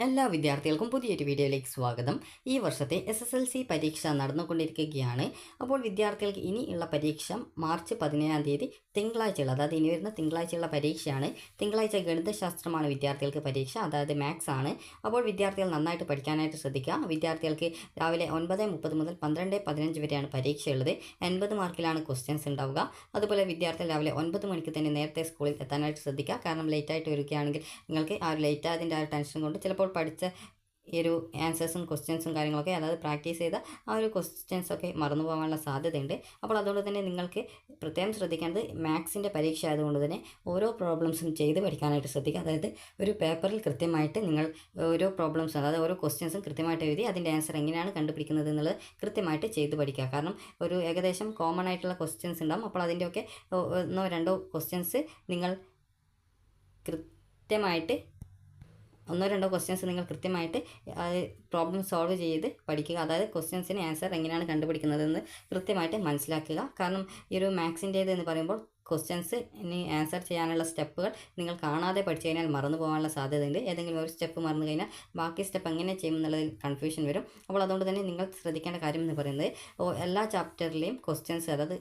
എല്ലാ വിദ്യാർത്ഥികൾക്കും പുതിയൊരു വീഡിയോയിലേക്ക് സ്വാഗതം. ഈ വർഷത്തെ എസ് എസ് എൽ സി പരീക്ഷ നടന്നുകൊണ്ടിരിക്കുകയാണ്. അപ്പോൾ വിദ്യാർത്ഥികൾക്ക് ഇനി ഉള്ള പരീക്ഷ മാർച്ച് പതിനേഴാം തീയതി തിങ്കളാഴ്ചയുള്ള അതായത് ഇനി വരുന്ന തിങ്കളാഴ്ചയുള്ള പരീക്ഷയാണ്. തിങ്കളാഴ്ച ഗണിതശാസ്ത്രമാണ് വിദ്യാർത്ഥികൾക്ക് പരീക്ഷ അതായത് മാത്സ് ആണ്. അപ്പോൾ വിദ്യാർത്ഥികൾ നന്നായിട്ട് പഠിക്കാനായിട്ട് ശ്രദ്ധിക്കുക. വിദ്യാർത്ഥികൾക്ക് രാവിലെ ഒൻപത് മുപ്പത് മുതൽ പന്ത്രണ്ട് പതിനഞ്ച് വരെയാണ് പരീക്ഷയുള്ളത്. എൺപത് മാർക്കിലാണ് ക്വസ്റ്റ്യൻസ് ഉണ്ടാവുക. അതുപോലെ വിദ്യാർത്ഥികൾ രാവിലെ ഒൻപത് മണിക്ക് തന്നെ നേരത്തെ സ്കൂളിൽ എത്താനായിട്ട് ശ്രദ്ധിക്കുക. കാരണം ലേറ്റായിട്ട് വരികയാണെങ്കിൽ നിങ്ങൾക്ക് ആ ലേറ്റ് അതിന്റെ ആ ടെൻഷൻ കൊണ്ട് ചിലപ്പോൾ പഠിച്ച ഈ ഒരു ആൻസേഴ്സും ക്വസ്റ്റ്യൻസും കാര്യങ്ങളൊക്കെ അതായത് പ്രാക്ടീസ് ചെയ്ത ആ ഒരു ക്വസ്റ്റ്യൻസൊക്കെ മറന്നു പോകാനുള്ള സാധ്യതയുണ്ട്. അപ്പോൾ അതുകൊണ്ട് തന്നെ നിങ്ങൾക്ക് പ്രത്യേകം ശ്രദ്ധിക്കേണ്ടത് മാത്സിന്റെ പരീക്ഷ ആയതുകൊണ്ട് തന്നെ ഓരോ പ്രോബ്ലംസും ചെയ്ത് പഠിക്കാനായിട്ട് ശ്രദ്ധിക്കുക. അതായത് ഒരു പേപ്പറിൽ കൃത്യമായിട്ട് നിങ്ങൾ ഓരോ പ്രോബ്ലംസും അതായത് ഓരോ ക്വസ്റ്റ്യൻസും കൃത്യമായിട്ട് എഴുതി അതിന്റെ ആൻസർ എങ്ങനെയാണ് കണ്ടുപിടിക്കുന്നത് എന്നുള്ളത് കൃത്യമായിട്ട് ചെയ്ത് പഠിക്കുക. കാരണം ഒരു ഏകദേശം കോമൺ ആയിട്ടുള്ള ക്വസ്റ്റ്യൻസ് ഉണ്ടാകും അപ്പോൾ അതിന്റെയൊക്കെ ഒന്നോ രണ്ടോ ക്വസ്റ്റ്യൻസ് നിങ്ങൾ കൃത്യമായിട്ട് ഒന്നോ രണ്ടോ ക്വസ്റ്റ്യൻസ് നിങ്ങൾ കൃത്യമായിട്ട് പ്രോബ്ലം സോൾവ് ചെയ്ത് പഠിക്കുക. അതായത് ക്വസ്റ്റ്യൻസിന് ആൻസർ എങ്ങനെയാണ് കണ്ടുപിടിക്കുന്നതെന്ന് കൃത്യമായിട്ട് മനസ്സിലാക്കുക. കാരണം ഈ ഒരു മാത്സിന്റേത് എന്ന് പറയുമ്പോൾ ക്വസ്റ്റ്യൻസ് ഇനി ആൻസർ ചെയ്യാനുള്ള സ്റ്റെപ്പുകൾ നിങ്ങൾ കാണാതെ പഠിച്ചു കഴിഞ്ഞാൽ മറന്നു പോകാനുള്ള സാധ്യതയുണ്ട്. ഏതെങ്കിലും ഒരു സ്റ്റെപ്പ് മറന്നു കഴിഞ്ഞാൽ ബാക്കി സ്റ്റെപ്പ് എങ്ങനെ ചെയ്യും എന്നുള്ളതിൽ കൺഫ്യൂഷൻ വരും. അപ്പോൾ അതുകൊണ്ട് തന്നെ നിങ്ങൾ ശ്രദ്ധിക്കേണ്ട കാര്യം എന്ന് പറയുന്നത് എല്ലാ ചാപ്റ്ററിലെയും ക്വസ്റ്റ്യൻസ് അതായത്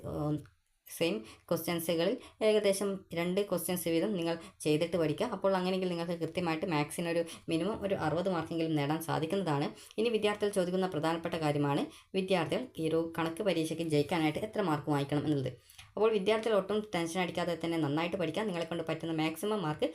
സെയിം ക്വസ്റ്റ്യൻസുകളിൽ ഏകദേശം രണ്ട് ക്വസ്റ്റ്യൻസ് വീതം നിങ്ങൾ ചെയ്തിട്ട് പഠിക്കുക. അപ്പോൾ അങ്ങനെയെങ്കിൽ നിങ്ങൾക്ക് കൃത്യമായിട്ട് മാത്സിനൊരു മിനിമം ഒരു അറുപത് മാർക്കെങ്കിലും നേടാൻ സാധിക്കുന്നതാണ്. ഇനി വിദ്യാർത്ഥികൾ ചോദിക്കുന്ന പ്രധാനപ്പെട്ട കാര്യമാണ്. വിദ്യാർത്ഥികൾ ഈ ഒരു കണക്ക് പരീക്ഷയ്ക്ക് ജയിക്കാനായിട്ട് എത്ര മാർക്ക് വാങ്ങിക്കണം എന്നുള്ളത്. അപ്പോൾ വിദ്യാർത്ഥികൾ ഒട്ടും ടെൻഷൻ അടിക്കാതെ തന്നെ നന്നായിട്ട് പഠിക്കുക നിങ്ങളെ കൊണ്ട് പറ്റുന്ന മാക്സിമം മാർക്ക്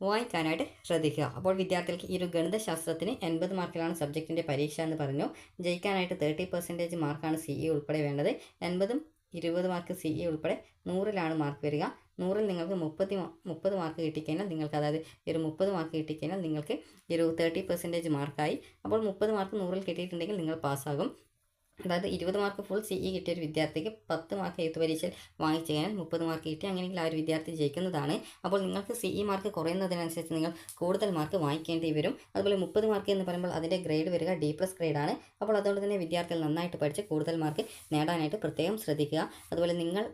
വാങ്ങിക്കാനായിട്ട് ശ്രദ്ധിക്കുക. അപ്പോൾ വിദ്യാർത്ഥികൾക്ക് ഈ ഒരു ഗണിതശാസ്ത്രത്തിന് എൺപത് മാർക്കിലാണ് സബ്ജക്റ്റിന്റെ പരീക്ഷ എന്ന് പറഞ്ഞു. ജയിക്കാനായിട്ട് തേർട്ടി പെർസെന്റേജ് മാർക്കാണ് സി ഇ ഉൾപ്പെടെ വേണ്ടത്. എൺപതും ഇരുപത് മാർക്ക് സി ഇ ഉൾപ്പെടെ നൂറിലാണ് മാർക്ക് വരിക. നൂറിൽ നിങ്ങൾക്ക് മുപ്പത്തി മുപ്പത് മാർക്ക് കിട്ടിക്കഴിഞ്ഞാൽ നിങ്ങൾക്ക് അതായത് ഒരു മുപ്പത് മാർക്ക് കിട്ടിക്കഴിഞ്ഞാൽ നിങ്ങൾക്ക് ഒരു തേർട്ടി പെർസെന്റേജ് മാർക്കായി അപ്പോൾ മുപ്പത് മാർക്ക് നൂറിൽ കിട്ടിയിട്ടുണ്ടെങ്കിൽ നിങ്ങൾ പാസ്സാകും അതായത് ഇരുപത് മാർക്ക് ഫുൾ സി ഇ കിട്ടിയ ഒരു വിദ്യാർത്ഥിക്ക് പത്ത് മാർക്ക് എഴുത്ത് പരീക്ഷയിൽ വാങ്ങിച്ചു കഴിഞ്ഞാൽ മുപ്പത് മാർക്ക് കിട്ടി അങ്ങനെയെങ്കിൽ ആ ഒരു വിദ്യാർത്ഥി ജയിക്കുന്നതാണ്. അപ്പോൾ നിങ്ങൾക്ക് സി ഇ മാർക്ക് കുറയുന്നതിനനുസരിച്ച് നിങ്ങൾ കൂടുതൽ മാർക്ക് വാങ്ങിക്കേണ്ടി വരും. അതുപോലെ മുപ്പത് മാർക്ക് എന്ന് പറയുമ്പോൾ അതിന്റെ ഗ്രേഡ് വരിക ഡി പ്ലസ് ഗ്രേഡാണ് അപ്പോൾ അതുകൊണ്ട് തന്നെ വിദ്യാർത്ഥികൾ നന്നായിട്ട് പഠിച്ച് കൂടുതൽ മാർക്ക് നേടാനായിട്ട് പ്രത്യേകം ശ്രദ്ധിക്കുക. അതുപോലെ നിങ്ങൾ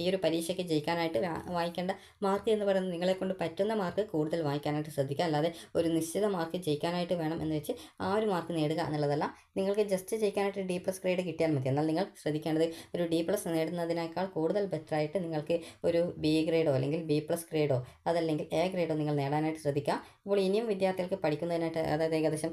ഈ ഒരു പരീക്ഷയ്ക്ക് ജയിക്കാനായിട്ട് വായിക്കേണ്ട മാർക്ക് എന്ന് പറയുന്നത് നിങ്ങളെ കൊണ്ട് പറ്റുന്ന മാർക്ക് കൂടുതൽ വായിക്കാനായിട്ട് ശ്രദ്ധിക്കുക. അല്ലാതെ ഒരു നിശ്ചിത മാർക്ക് ജയിക്കാനായിട്ട് വേണം എന്ന് വെച്ച് ആ ഒരു മാർക്ക് നേടുക എന്നുള്ളതല്ല. നിങ്ങൾക്ക് ജസ്റ്റ് ജയിക്കാനായിട്ട് ഡി പ്ലസ് ഗ്രേഡ് കിട്ടിയാൽ മതി. എന്നാൽ നിങ്ങൾ ശ്രദ്ധിക്കേണ്ടത് ഒരു ഡി പ്ലസ് നേടുന്നതിനേക്കാൾ കൂടുതൽ ബെറ്ററായിട്ട് നിങ്ങൾക്ക് ഒരു ബി ഗ്രേഡോ അല്ലെങ്കിൽ ബി പ്ലസ് ഗ്രേഡോ അതല്ലെങ്കിൽ എ ഗ്രേഡോ നിങ്ങൾ നേടാനായിട്ട് ശ്രദ്ധിക്കുക. അപ്പോൾ ഇനിയും വിദ്യാർത്ഥികൾക്ക് പഠിക്കുന്നതിനായിട്ട് അതായത് ഏകദേശം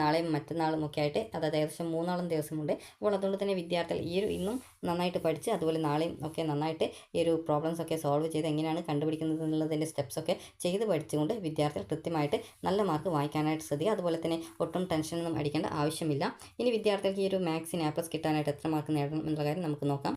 നാളെയും മറ്റന്നാളും ഒക്കെ ആയിട്ട് അതായത് ഏകദേശം മൂന്നാളും ദിവസമുണ്ട്. അപ്പോൾ അതുകൊണ്ട് തന്നെ വിദ്യാർത്ഥികൾ ഈ ഒരു ഇന്നും നന്നായിട്ട് പഠിച്ച് അതുപോലെ നാളെയും ഒക്കെ നന്നായിട്ട് ഈ ഒരു പ്രോബ്ലംസ് ഒക്കെ സോൾവ് ചെയ്ത് എങ്ങനെയാണ് കണ്ടുപിടിക്കുന്നത് എന്നുള്ളതിന്റെ സ്റ്റെപ്സ് ഒക്കെ ചെയ്ത് പഠിച്ചുകൊണ്ട് വിദ്യാർത്ഥികൾ കൃത്യമായിട്ട് നല്ല മാർക്ക് വായിക്കാനായിട്ട് ശ്രദ്ധിക്കുക. അതുപോലെ തന്നെ ഒട്ടും ടെൻഷനൊന്നും അടിക്കേണ്ട ആവശ്യമില്ല. ഇനി വിദ്യാർത്ഥികൾക്ക് ഈ ഒരു മാത്സിന് ആപ്ലസ് കിട്ടാനായിട്ട് എത്ര മാർക്ക് നേടണം എന്നുള്ള കാര്യം നമുക്ക് നോക്കാം.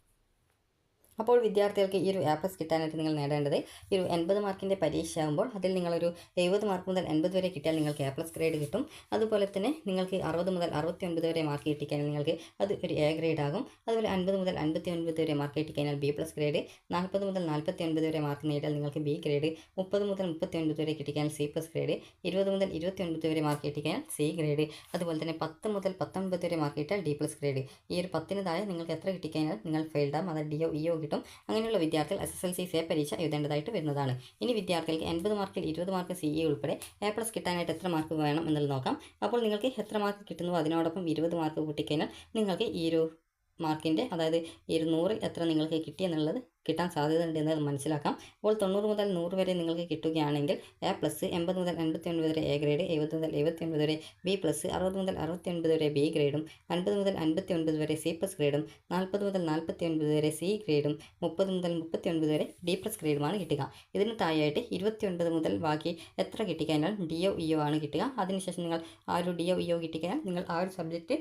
അപ്പോൾ വിദ്യാർത്ഥികൾക്ക് ഈ ഒരു എ പ്ലസ് കിട്ടാനായിട്ട് നിങ്ങൾ നേടേണ്ടത് ഈ ഒരു എൺപത് മാർക്കിന്റെ പരീക്ഷ ആകുമ്പോൾ അതിൽ നിങ്ങളൊരു എഴുപത് മാർക്ക് മുതൽ എൺപത് വരെ കിട്ടിയാൽ നിങ്ങൾക്ക് എ പ്ലസ് ഗ്രേഡ് കിട്ടും. അതുപോലെ തന്നെ നിങ്ങൾക്ക് അറുപത് മുതൽ അറുപത്തി ഒൻപത് വരെ മാർക്ക് കിട്ടിക്കഴിഞ്ഞാൽ നിങ്ങൾക്ക് അത് ഒരു എ ഗ്രേഡ് ആകും. അതുപോലെ അൻപത് മുതൽ അൻപത്തി ഒൻപത് വരെ മാർക്ക് കിട്ടിക്കഴിഞ്ഞാൽ ബി പ്ലസ് ഗ്രേഡ് നാൽപ്പത് മുതൽ നാൽപ്പത്തി ഒൻപത് വരെ മാർക്ക് നേടിയാൽ നിങ്ങൾക്ക് ബി ഗ്രേഡ് മുപ്പത് മുതൽ മുപ്പത്തി ഒൻപത് വരെ കിട്ടിക്കഴിഞ്ഞാൽ സി പ്ലസ് ഗ്രേഡ് ഇരുപത് മുതൽ ഇരുപത്തി ഒൻപത് വരെ മാർക്ക് കിട്ടിക്കഴിഞ്ഞാൽ സി ഗ്രേഡ് അതുപോലെ തന്നെ പത്ത് മുതൽ പത്തൊൻപത് വരെ മാർക്ക് കിട്ടിയാൽ ഡി പ്ലസ് ഗ്രേഡ് ഈ ഒരു പത്തിന് താഴെ നിങ്ങൾക്ക് എത്ര കിട്ടിക്കഴിഞ്ഞാൽ നിങ്ങൾ ഫെയിൽഡാകും അത് ഡി ഒ ഡിഒ ഇഒ കിട്ടും. അങ്ങനെയുള്ള വിദ്യാർത്ഥികൾ S S L C say പരീക്ഷ എഴുതേണ്ടതായിട്ട് വരുന്നതാണ്. ഇനി വിദ്യാർത്ഥികൾക്ക് എൺപത് മാർക്കിൽ ഇരുപത് മാർക്ക് സി ഇ ഉൾപ്പെടെ എ പ്ലസ് കിട്ടാനായിട്ട് എത്ര മാർക്ക് വേണം എന്നുള്ളത് നോക്കാം. അപ്പോൾ നിങ്ങൾക്ക് എത്ര മാർക്ക് കിട്ടുന്നു അതിനോടൊപ്പം ഇരുപത് മാർക്ക് കൂട്ടിക്കഴിഞ്ഞാൽ നിങ്ങൾക്ക് ഈ ഒരു മാർക്കിന്റെ അതായത് ഇരുന്നൂറിൽ എത്ര നിങ്ങൾക്ക് കിട്ടി എന്നുള്ളത് കിട്ടാൻ സാധ്യതയുണ്ട് എന്ന് മനസ്സിലാക്കാം. അപ്പോൾ തൊണ്ണൂറ് മുതൽ നൂറ് വരെ നിങ്ങൾക്ക് കിട്ടുകയാണെങ്കിൽ എ പ്ലസ് എൺപത് മുതൽ എൺപത്തി ഒൻപത് വരെ എ ഗ്രേഡ് എഴുപത് മുതൽ എഴുപത്തി ഒൻപത് വരെ ബി പ്ലസ് അറുപത് മുതൽ അറുപത്തി ഒൻപത് വരെ ബി ഗ്രേഡും അൻപത് മുതൽ അൻപത്തി ഒൻപത് വരെ സി പ്ലസ് ഗ്രേഡും നാൽപ്പത് മുതൽ നാൽപ്പത്തി ഒൻപത് വരെ സി ഗ്രേഡും മുപ്പത് മുതൽ മുപ്പത്തി ഒൻപത് വരെ ഡി പ്ലസ് ഗ്രേഡുമാണ് കിട്ടുക. ഇതിന് താഴെയായിട്ട് ഇരുപത്തി ഒൻപത് മുതൽ ബാക്കി എത്ര കിട്ടിക്കഴിഞ്ഞാൽ ഡി ഒ ഇ ഒ ആണ് കിട്ടുക. അതിനുശേഷം നിങ്ങൾ ആ ഒരു ഡി ഒ ഇ ഒ കിട്ടിക്കഴിഞ്ഞാൽ നിങ്ങൾ ആ ഒരു സബ്ജക്റ്റ്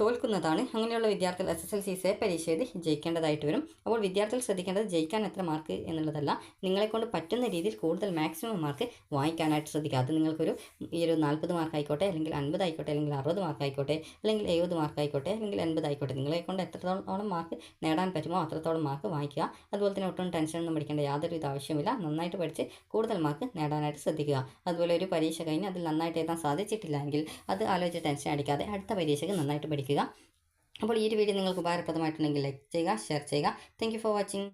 തോൽക്കുന്നതാണ്. അങ്ങനെയുള്ള വിദ്യാർത്ഥികൾ എസ് എസ് എൽ സി സെ പരീക്ഷ എഴുതി ജയിക്കേണ്ടതായിട്ട് വരും. അപ്പോൾ വിദ്യാർത്ഥികൾ ശ്രദ്ധിക്കേണ്ടത് ജയിക്കാൻ എത്ര മാർക്ക് എന്നുള്ളതല്ല. നിങ്ങളെക്കൊണ്ട് പറ്റുന്ന രീതിയിൽ കൂടുതൽ മാക്സിമം മാർക്ക് വാങ്ങിക്കാനായിട്ട് ശ്രദ്ധിക്കുക. അത് നിങ്ങൾക്കൊരു ഈ ഒരു നാൽപ്പത് മാർക്ക് ആയിക്കോട്ടെ അല്ലെങ്കിൽ അൻപത് ആയിക്കോട്ടെ അല്ലെങ്കിൽ അറുപത് മാർക്ക് ആയിക്കോട്ടെ അല്ലെങ്കിൽ എഴുപത് മാർക്ക് ആയിക്കോട്ടെ അല്ലെങ്കിൽ എൺപത് ആയിക്കോട്ടെ. നിങ്ങളെക്കൊണ്ട് എത്രത്തോളം മാർക്ക് നേടാൻ പറ്റുമോ അത്രത്തോളം മാർക്ക് വാങ്ങിക്കുക. അതുപോലെ തന്നെ ഒട്ടും ടെൻഷനൊന്നും പഠിക്കേണ്ട യാതൊരു ആവശ്യമില്ല നന്നായിട്ട് പഠിച്ച് കൂടുതൽ മാർക്ക് നേടാനായിട്ട് ശ്രദ്ധിക്കുക. അതുപോലെ ഒരു പരീക്ഷ കഴിഞ്ഞ് അതിൽ നന്നായിട്ട് എഴുതാൻ സാധിച്ചിട്ടില്ല എങ്കിൽ അത് ആലോചിച്ച് ടെൻഷൻ അടിക്കാതെ അടുത്ത പരീക്ഷയ്ക്ക് നന്നായിട്ട് പഠിക്കുക. അപ്പോൾ ഈ ഒരു വീഡിയോ നിങ്ങൾക്ക് ഉപകാരപ്രദമായിട്ടുണ്ടെങ്കിൽ ലൈക്ക് ചെയ്യുക ഷെയർ ചെയ്യുക. Thank for watching